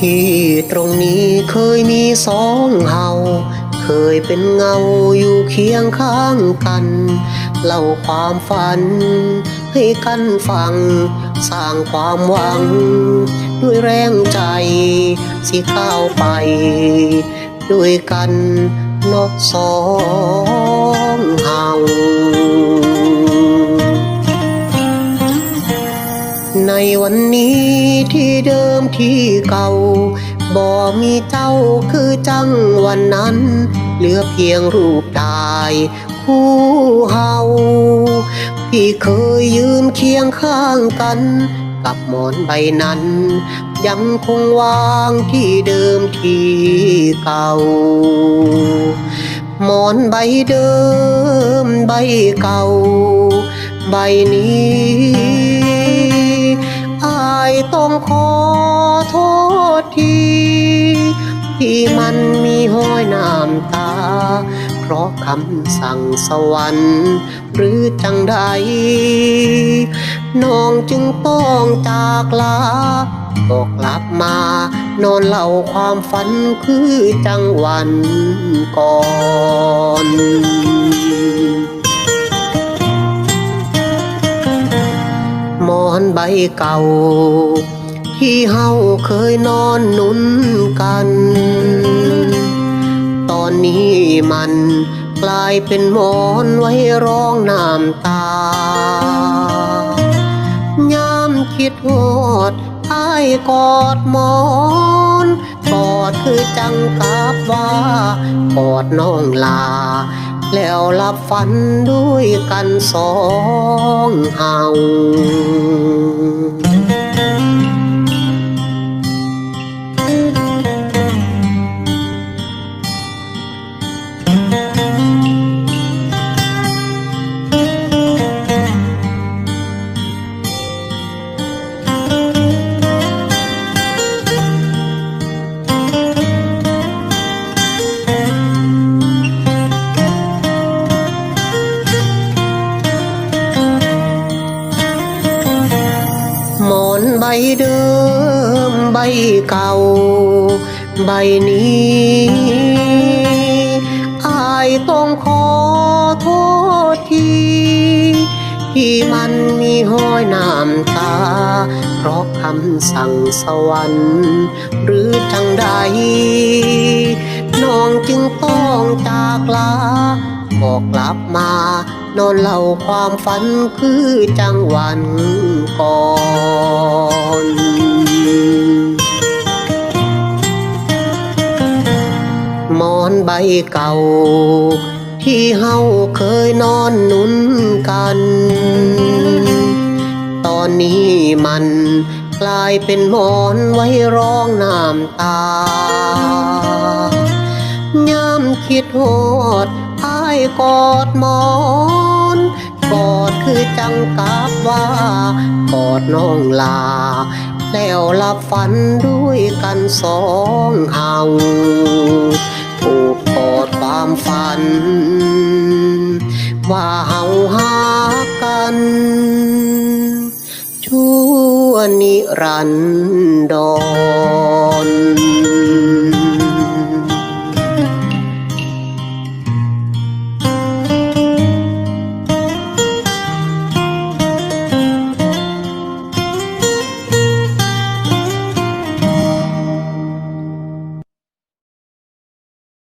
ที่ตรงนี้เคยมีสองเฮา เคยเป็นเงาอยู่เคียงข้างกัน เล่าความฝันให้กันฟัง สร้างความหวัง ด้วยแรงใจ สิก้าวไป ด้วยกันนอกสองเฮาในวันนี้ ที่เดิมที่เก่า บ่มีเจ้าคือจังวันนั้น เหลือเพียงรูปตายคู่เฮาพี่เคยยืนเคียงข้างกัน กับหมอนใบนั้น ยังคงวางที่เดิมที่เก่า หมอนใบเดิมใบเก่า ใบนี้ ขอโทษที ที่มันมีห้อยน้ำตา เพราะคำสั่งสวรรค์หรือจังใด น้องจึงต้องจากลาก็กลับมานอนเล่าความฝันคือจังหวันก่อนหมอนใบเก่า ที่เฮาเคยนอนนุนกัน ตอนนี้มันกลายเป็นหมอนไว้ร้องน้ำตายามคิดฮอดไอายกอดหมอนกอดคือจังกับว่ากอดน้องลา แล้วหลับฝันด้วยกันสองเฮา เดิมใบเก่า ใบนี้อายต้องขอโทษทีที่มันมีห้อยน้ำตา เพราะคำสั่งสวรรค์ หรือจังใด น้องจึงต้องจากลาบอกกลับมา นอนเล่าความฝันคือจังหวันก่อนหมอนใบเก่า ที่เฮาเคยนอนนุนกัน ตอนนี้มันกลายเป็นหมอนไว้ร้องน้ำตายามคิดฮอดอายกอดหมอนกอ จังกับว่ากอดน้องลา แล้วหลับฝันด้วยกันสองเฮาผูกกอดความฝัน ว่าเฮาหากันชั่วนิรันดร